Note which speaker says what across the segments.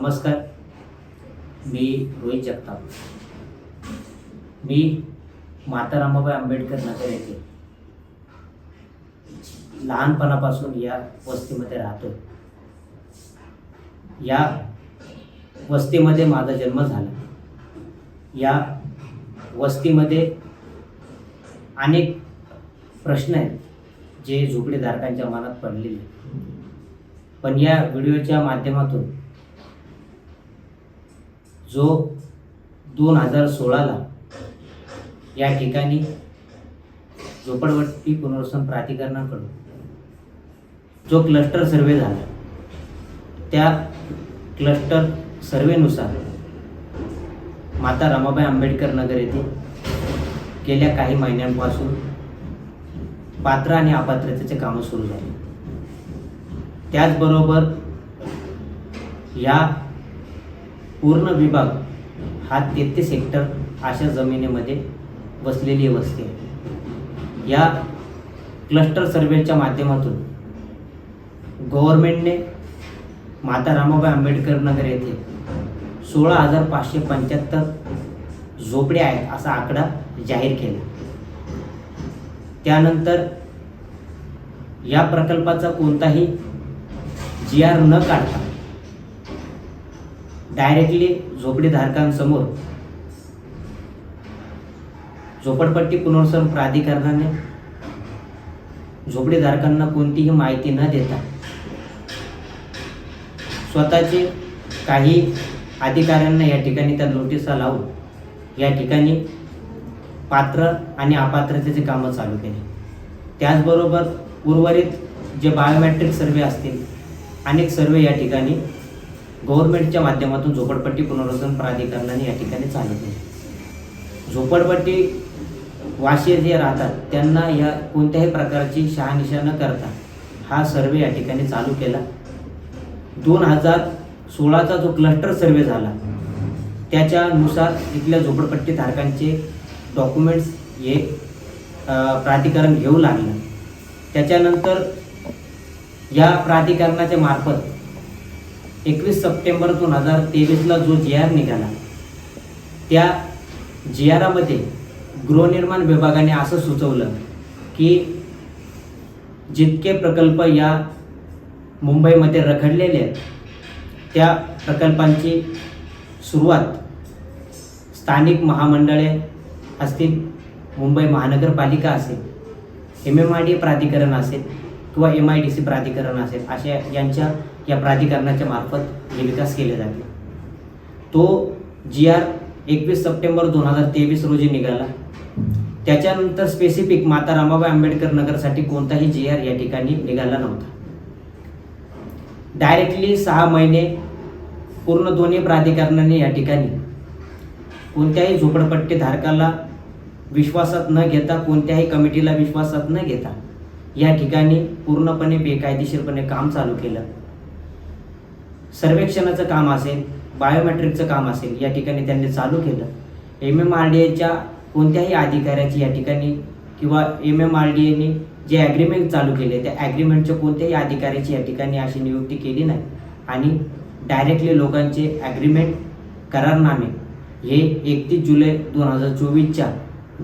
Speaker 1: नमस्कार. मी रोहित जगताप. मी माता रामाबाई आंबेडकर नगर येथे लहानपणापासून या वस्तीमध्ये राहतो या वस्तीमध्ये माझा जन्म झाला. या वस्तीमध्ये अनेक प्रश्न आहेत जे झोपडेधारकांच्या मनात पडलेले पण या व्हिडिओच्या माध्यमातून जो दोन हजार सोळाला या ठिकाणी झोपडपट्टी पुनर्वसन प्राधिकरणाकडून जो क्लस्टर सर्वे झाला त्या क्लस्टर सर्वेनुसार माता रमाबाई आंबेडकर नगर येथे गेल्या काही महिन्यांपासून पात्र आणि अपात्रतेचे कामं सुरू झाली. त्याचबरोबर या पूर्ण विभाग हा तेहतीस हेक्टर अशा जमिनीमध्ये वसलेली वस्ती आहे. या क्लस्टर सर्वेच्या माध्यमातून गव्हर्मेंटने माता रामाबाई आंबेडकर नगर येथे सोळा हजार पाचशे पंच्याहत्तर झोपड्या आहेत असा आकडा जाहीर केला. त्यानंतर या प्रकल्पाचा कोणताही जी आर न काढता डायरेक्टली झोपडीधारकांसमोर झोपडपट्टी पुनर्वसन प्राधिकरणाने झोपडीधारकांना कोणतीही माहिती न देता स्वतःचे काही अधिकाऱ्यांना या ठिकाणी त्या नोटिसा लावून या ठिकाणी पात्र आणि अपात्रतेचे कामं चालू केले. त्याचबरोबर उर्वरित जे बायोमॅट्रिक सर्वे असतील अनेक सर्वे या ठिकाणी गव्हर्नमेंटच्या माध्यमातून झोपडपट्टी पुनर्वसन प्राधिकरणाने या ठिकाणी चालत नाही झोपडपट्टी वाशी जे राहतात त्यांना या कोणत्याही प्रकारची शहानिशा न करता. हा सर्वे या ठिकाणी चालू केला. दोन हजार सोळाचा जो क्लस्टर सर्वे झाला त्याच्यानुसार इथल्या झोपडपट्टी धारकांचे डॉक्युमेंट्स हे प्राधिकरण घेऊ लागलं. त्याच्यानंतर या प्राधिकरणाच्या मार्फत एकवीस सप्टेंबर दोन हजार तेवीसला जो जी आर निघाला त्या जी आरामध्ये गृहनिर्माण विभागाने असं सुचवलं की जितके प्रकल्प या मुंबईमध्ये रखडलेले आहेत त्या प्रकल्पांची सुरुवात स्थानिक महामंडळे असतील मुंबई महानगरपालिका असेल एम एम आय डी प्राधिकरण असेल किंवा एम आय डी सी प्राधिकरण असेल अशा यांच्या या प्राधिकरणाच्या मार्फत हे विकास केले जाते तो जी आर एकवीस सप्टेंबर दोन हजार तेवीस रोजी निघाला. त्याच्यानंतर स्पेसिफिक माता रामाबाई आंबेडकर नगरसाठी कोणताही जी आर या ठिकाणी निघाला नव्हता. डायरेक्टली सहा महिने पूर्ण दोन्ही प्राधिकरणाने या ठिकाणी कोणत्याही झोपडपट्टी धारकाला विश्वासात न घेता कोणत्याही कमिटीला विश्वासात न घेता या ठिकाणी पूर्णपणे बेकायदेशीरपणे काम चालू केलं. सर्वेक्षणाचं काम असेल बायोमेट्रिकचं काम असेल या ठिकाणी त्यांनी चालू केलं. एम एम आर डी एच्या कोणत्याही अधिकाऱ्याची या ठिकाणी किंवा एम एम आर डी एने जे ॲग्रीमेंट चालू केले त्या ॲग्रीमेंटच्या कोणत्याही अधिकाऱ्याची या ठिकाणी अशी नियुक्ती केली नाही. आणि डायरेक्टली लोकांचे ॲग्रीमेंट करारनामे हे एकतीस जुलै दोन हजार चोवीसच्या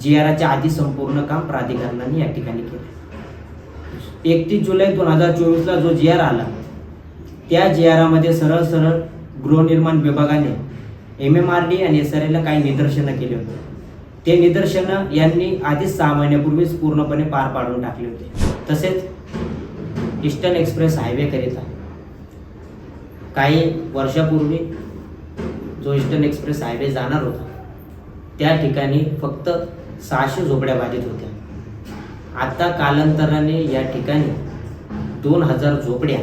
Speaker 1: जी आरच्या आधी संपूर्ण काम प्राधिकरणाने या ठिकाणी केले. एकतीस जुलै दोन हजार चोवीसला जो जी आर आला त्या जी आरामध्ये सरळ सरळ गृहनिर्माण विभागाने एम एम आर डी आणि एस आर एला काही निदर्शनं केली होती. ते निदर्शनं यांनी आधीच सहा महिन्यापूर्वीच पूर्णपणे पार पाडून टाकले होते. तसेच ईस्टर्न एक्सप्रेस हायवेकरिता काही वर्षापूर्वी जो ईस्टर्न एक्सप्रेस हायवे जाणार होता त्या ठिकाणी फक्त सहाशे झोपड्या बाधित होत्या. आता कालांतराने या ठिकाणी दोन हजार झोपड्या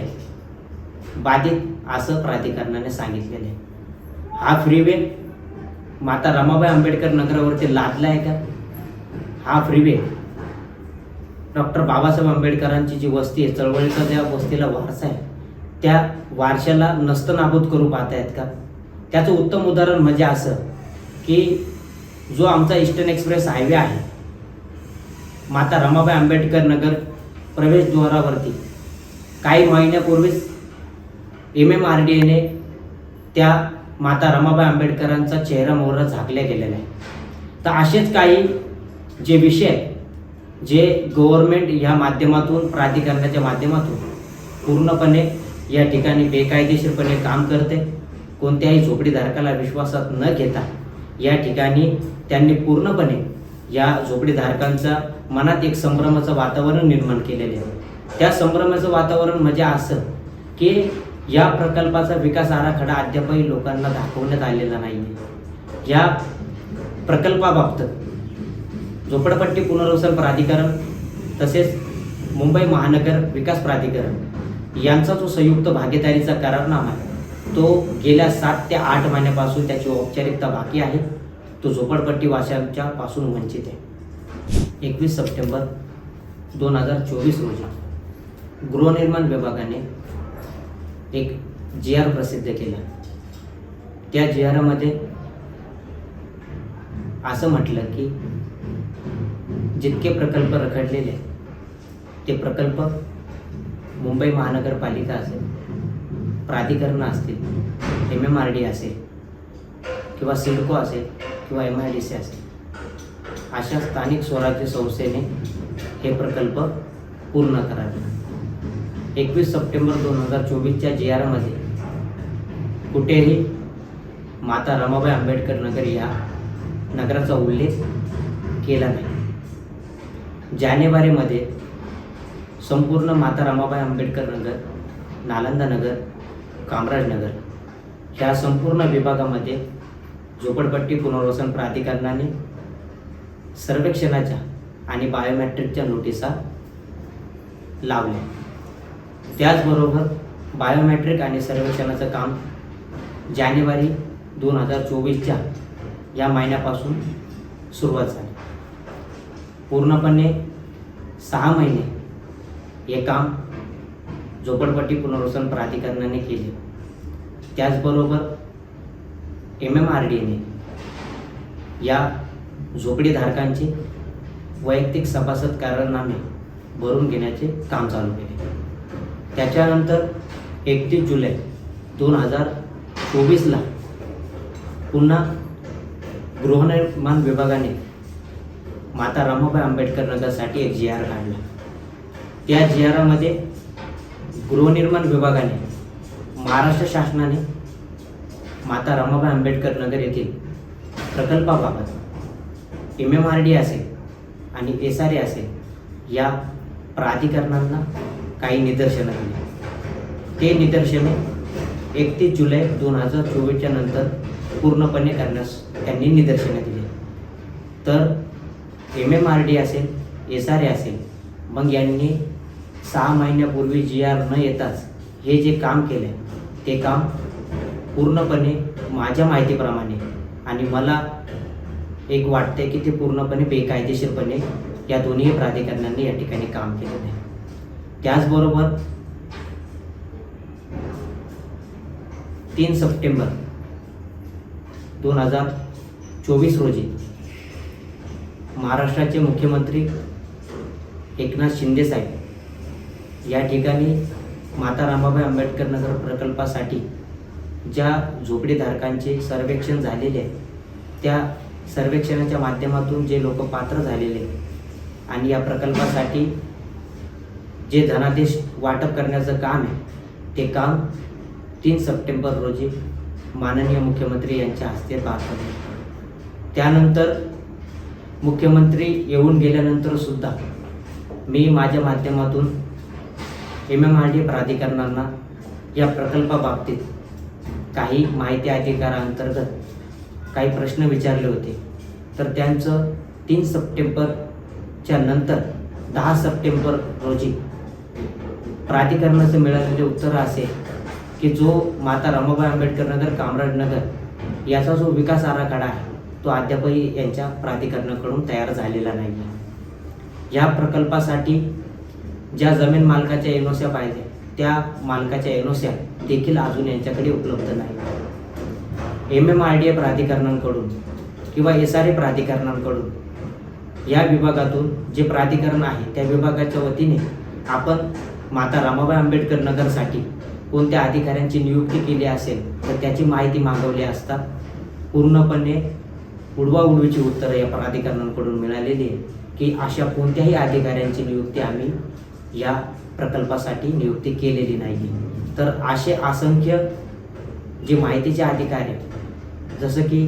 Speaker 1: बाधित असं प्राधिकरणाने सांगितलेलं आहे. हा फ्रीवे माता रमाबाई आंबेडकर नगरावरती लादला आहे का? हा फ्रीवे डॉक्टर बाबासाहेब आंबेडकरांची जी वस्ती आहे चळवळीचा ज्या वस्तीला वारसा आहे त्या वारशाला नस्तनाबूत करू पाहतायत का? त्याचं उत्तम उदाहरण म्हणजे असं की जो आमचा ईस्टर्न एक्सप्रेस हायवे आहे माता रमाबाई आंबेडकर नगर प्रवेशद्वारावरती काही महिन्यापूर्वीच एम एम आर डी एने त्या माता रमाबाई आंबेडकरांचा चेहरा मोहरा झाकल्या गेलेला आहे. तर असेच काही जे विषय आहेत, जे गव्हर्मेंट या माध्यमातून प्राधिकरणाच्या माध्यमातून पूर्णपणे या ठिकाणी बेकायदेशीरपणे काम करते. कोणत्याही झोपडीधारकाला विश्वासात न घेता या ठिकाणी त्यांनी पूर्णपणे या झोपडीधारकांचा मनात एक संभ्रमाचं वातावरण निर्माण केलेले आहे. त्या संभ्रमाचं वातावरण म्हणजे असं की या प्रकल्पाचा विकास आराखडा अद्यापही लोकांना दाखवण्यात आलेला नाही या प्रकल्पाबाबत झोपडपट्टी पुनर्वसन प्राधिकरण तसेच मुंबई महानगर विकास प्राधिकरण यांचा जो संयुक्त भागीदारीचा करारनामा आहे तो गेल्या सात ते आठ महिन्यापासून त्याची औपचारिकता बाकी आहे. तो झोपडपट्टी वाशांच्या पासून वंचित आहे. एकवीस सप्टेंबर दोन हजार चोवीस रोजी गृहनिर्माण विभागाने एक जी आर प्रसिद्ध केला. त्या जी आरमध्ये असं म्हटलं की जितके प्रकल्प रखडलेले ते प्रकल्प मुंबई महानगरपालिका असेल प्राधिकरणं असतील एम एम आर डी असेल किंवा सिडको असेल किंवा एम आय डी सी असेल अशा स्थानिक स्वराज्य संस्थेने हे प्रकल्प पूर्ण करावे. एकवीस सप्टेंबर दोन हजार चोवीसच्या जी आरमध्ये कुठेही माता रमाबाई आंबेडकर नगर या नगराचा उल्लेख केला नाही. जानेवारीमध्ये संपूर्ण माता रमाबाई आंबेडकर नगर नालंदा नगर कामराजनगर ह्या संपूर्ण विभागामध्ये झोपडपट्टी पुनर्वसन प्राधिकरणाने सर्वेक्षणाच्या आणि बायोमेट्रिकच्या नोटिसा लावल्या त्याचबरोबर बायोमेट्रिक आणि सर्वेक्षणाचं काम जानेवारी दोन हजार चोवीसच्या या महिन्यापासून सुरुवात झाली. पूर्णपणे सहा महिने हे काम झोपडपट्टी पुनर्वसन प्राधिकरणाने केले. त्याचबरोबर एम एम आर डीने या झोपडीधारकांचे वैयक्तिक सभासद कारणामे भरून घेण्याचे काम चालू केले. त्याच्यानंतर एकतीस जुलै दोन हजार चोवीसला पुन्हा गृहनिर्माण विभागाने माता रमाबाई आंबेडकर नगरसाठी एक जी आर काढला. त्या जी आरामध्ये गृहनिर्माण विभागाने महाराष्ट्र शासनाने माता रमाबाई आंबेडकर नगर येथील प्रकल्पाबाबत एम एम आर डी असेल आणि एस आर ए असेल या प्राधिकरणांना काही निदर्शनं दिली. ते निदर्शने एकतीस जुलै दोन हजार चोवीसच्या नंतर पूर्णपणे करण्यास त्यांनी निदर्शनं दिली. तर एम एम आर डी असेल एस आर ए असेल मग यांनी सहा महिन्यापूर्वी जी आर न येताच हे जे काम केलं ते काम पूर्णपणे माझ्या माहितीप्रमाणे आणि मला एक वाटते की ते पूर्णपणे बेकायदेशीरपणे या दोन्ही प्राधिकरणांनी या ठिकाणी काम केलेलं आहे. त्याचबरोबर तीन सप्टेंबर दोन हजार चोवीस रोजी महाराष्ट्राचे मुख्यमंत्री एकनाथ शिंदे साहेब या ठिकाणी माता रामाबाई आंबेडकर नगर प्रकल्पासाठी ज्या झोपडीधारकांचे सर्वेक्षण झालेले आहे त्या सर्वेक्षणाच्या माध्यमातून जे लोक पात्र झालेले आहेत आणि या प्रकल्पासाठी जे धनादेश वाटप करण्याचं काम आहे ते काम तीन सप्टेंबर रोजी माननीय मुख्यमंत्री यांच्या हस्ते पार पडले त्यानंतर मुख्यमंत्री येऊन गेल्यानंतर सुद्धा मी माझ्या माध्यमातून एम एम आर डी प्राधिकरणांना या प्रकल्पाबाबतीत काही माहिती अधिकारांतर्गत काही प्रश्न विचारले होते. तर त्यांचं तीन सप्टेंबरच्या नंतर दहा सप्टेंबर रोजी प्राधिकरणाचं मिळालेले उत्तर असे की जो माता रमाबाई आंबेडकर नगर कामराज नगर याचा जो विकास आराखडा आहे तो अद्यापही यांच्या प्राधिकरणाकडून तयार झालेला नाही. आहे या प्रकल्पासाठी ज्या जमीन मालकाच्या एनोस्या पाहिजे त्या मालकाच्या एनोस्या देखील अजून यांच्याकडे उपलब्ध नाही. M M R D A प्राधिकरणांकडून किंवा एस आर ए प्राधिकरणांकडून या विभागातून जे प्राधिकरण आहे त्या विभागाच्या वतीने आपण माता रमाबाई आंबेडकर नगरसाठी कोणत्या अधिकाऱ्यांची नियुक्ती केली असेल तर त्याची माहिती मागवली असता पूर्णपणे उडवाउडवीची उत्तरं या प्राधिकरणांकडून मिळालेली आहे की अशा कोणत्याही अधिकाऱ्यांची नियुक्ती आम्ही या प्रकल्पासाठी नियुक्ती केलेली नाही. तर असे असंख्य जे माहितीचे अधिकारी आहेत जसं की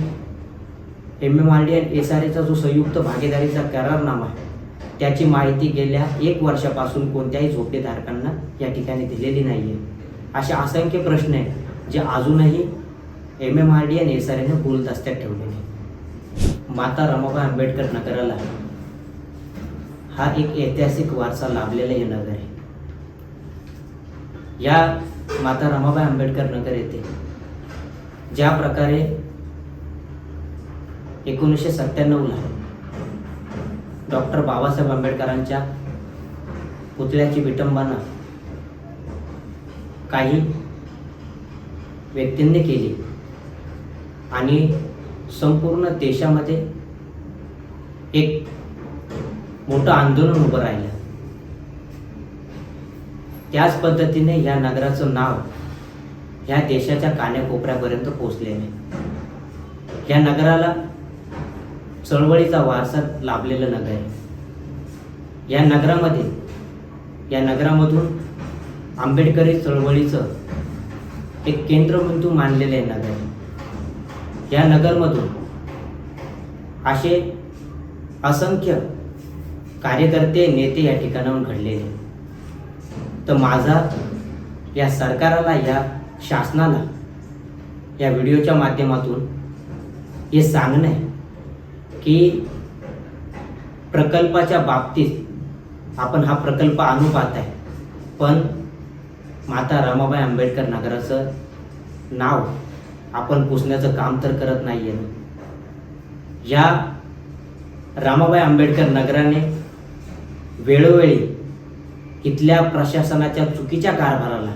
Speaker 1: एम एम आर डी आणि एस आर एचा जो संयुक्त भागीदारीचा करारनामा आहे त्याची माहिती गेल्या एक वर्षापासून कोणत्याही झोपेधारकांना या ठिकाणी दिलेली नाही आहे असे असंख्य प्रश्न आहेत जे अजूनही एम एम आर डी आणि एस आर एने गुलदस्त्यात ठेवलेले माता रमाबाई आंबेडकर नगराला हा एक ऐतिहासिक वारसा लाभलेला हे नगर आहे. या माता रमाबाई आंबेडकर नगर येथे ज्या प्रकारे एकोणीसशे सत्त्याण्णवला डॉक्टर बाबासाहेब आंबेडकरांच्या पुतळ्याची विटंबना काही व्यक्तींनी केली. आणि संपूर्ण देशामध्ये एक मोठं आंदोलन उभं राहिलं. त्याच पद्धतीने या नगराचं नाव ह्या देशाच्या कान्याकोपऱ्यापर्यंत पोचलेले आहे. या नगराला चळवळीचा वारसा लाभलेलं नगर आहे. या नगरामध्ये या नगरामधून आंबेडकरी चळवळीचं एक केंद्रबिंदू मानलेलं आहे नगर. या नगरमधून असे असंख्य कार्यकर्ते नेते या ठिकाणाहून घडलेले. तर माझा या सरकाराला या शासनाला या व्हिडिओच्या माध्यमातून हे सांगणं आहे की प्रकल्पाच्या बाबतीत आपण हा प्रकल्प आणू पाहत आहे. पण माता रमाबाई आंबेडकर नगराचं नाव आपण पुसण्याचं काम तर करत नाही आहे या रामाबाई आंबेडकर नगराने वेळोवेळी इथल्या प्रशासनाच्या चुकीच्या कारभाराला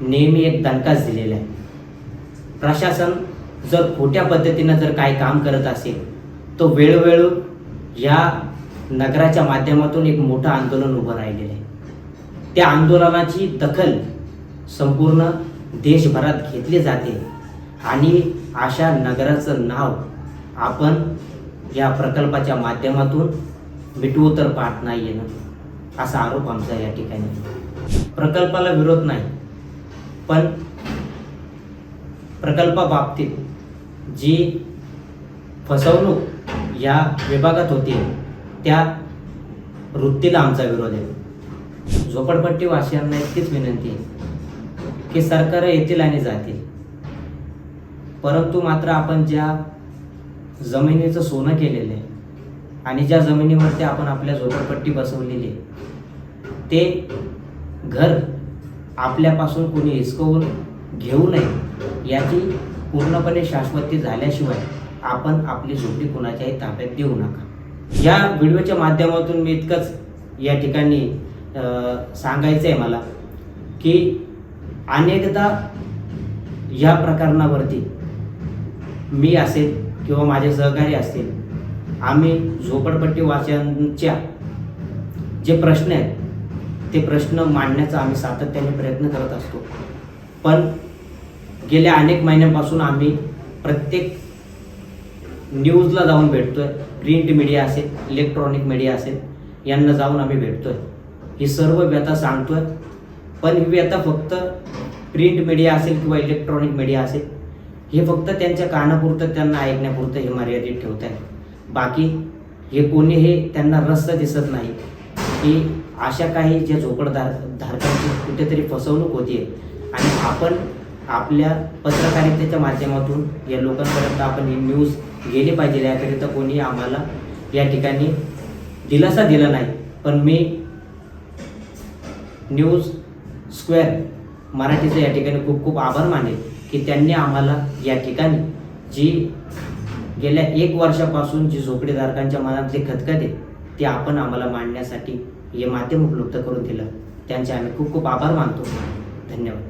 Speaker 1: नेहमी एक दणकाच दिलेला आहे. प्रशासन जर खोट्या पद्धतीनं जर काही काम करत असेल तो वेळोवेळू या नगराच्या माध्यमातून एक मोठं आंदोलन उभं राहिलेलं आहे. त्या आंदोलनाची दखल संपूर्ण देशभरात घेतली जाते. आणि अशा नगराचं नाव आपण या प्रकल्पाच्या माध्यमातून मिटवू तर पाहत नाही येणं असा आरोप आमचा या ठिकाणी प्रकल्पाला विरोध नाही. पण प्रकल्पाबाबतीत जी फसवणूक या विभागात होती त्या वृत्तीला आमचा विरोध आहे. झोपडपट्टी वासियांना इतकीच विनंती की सरकार येतील आणि जातील. परंतु मात्र आपण ज्या जमिनीचं सोनं केलेलं आहे आणि ज्या जमिनीवरती आपण आपल्या झोपडपट्टी बसवलेली आहे ते घर आपल्यापासून कोणी हिसकवून घेऊ नये याची पूर्णपणे शाश्वती झाल्याशिवाय आपण आपली झोपडी कुणाच्याही ताब्यात देऊ नका. या व्हिडिओच्या माध्यमातून मी इतकंच या ठिकाणी सांगायचं आहे मला की अनेकदा या प्रकरणावरती मी असेल किंवा माझे सहकारी असतील आम्ही झोपडपट्टी वासियांच्या जे प्रश्न आहेत ते प्रश्न मांडण्याचा आम्ही सातत्याने प्रयत्न करत असतो. पण गेल्या अनेक महिन्यांपासून आम्ही प्रत्येक न्यूजला जाऊन भेटतोय. प्रिंट मीडिया असेल इलेक्ट्रॉनिक मीडिया असेल यांना जाऊन आम्ही भेटतोय. ही सर्व व्यथा सांगतोय. पण ही व्यथा फक्त प्रिंट मीडिया असेल किंवा इलेक्ट्रॉनिक मीडिया असेल हे फक्त त्यांच्या कानापुरतं त्यांना ऐकण्यापुरतं हे मर्यादित ठेवत आहे बाकी हे कोणी हे त्यांना रस्ता दिसत नाही. की अशा काही ज्या झोपडधार धारकांची कुठेतरी फसवणूक होतीये. आणि आपण आपल्या पत्रकारितेच्या माध्यमातून या लोकांपर्यंत आपण ही न्यूज गेली पाहिजे याकरिता कोणी आम्हाला या ठिकाणी दिलासा दिला नाही. पण मी न्यूज स्क्वेअर मराठीचं या ठिकाणी खूप खूप आभार मानेल की त्यांनी आम्हाला या ठिकाणी जी गेल्या एक वर्षापासून जी झोपडीधारकांच्या मनातली खतखते आहे ती आपण आम्हाला मांडण्यासाठी हे माध्यम उपलब्ध करून दिलं. त्यांचे आम्ही खूप खूप आभार मानतो. धन्यवाद.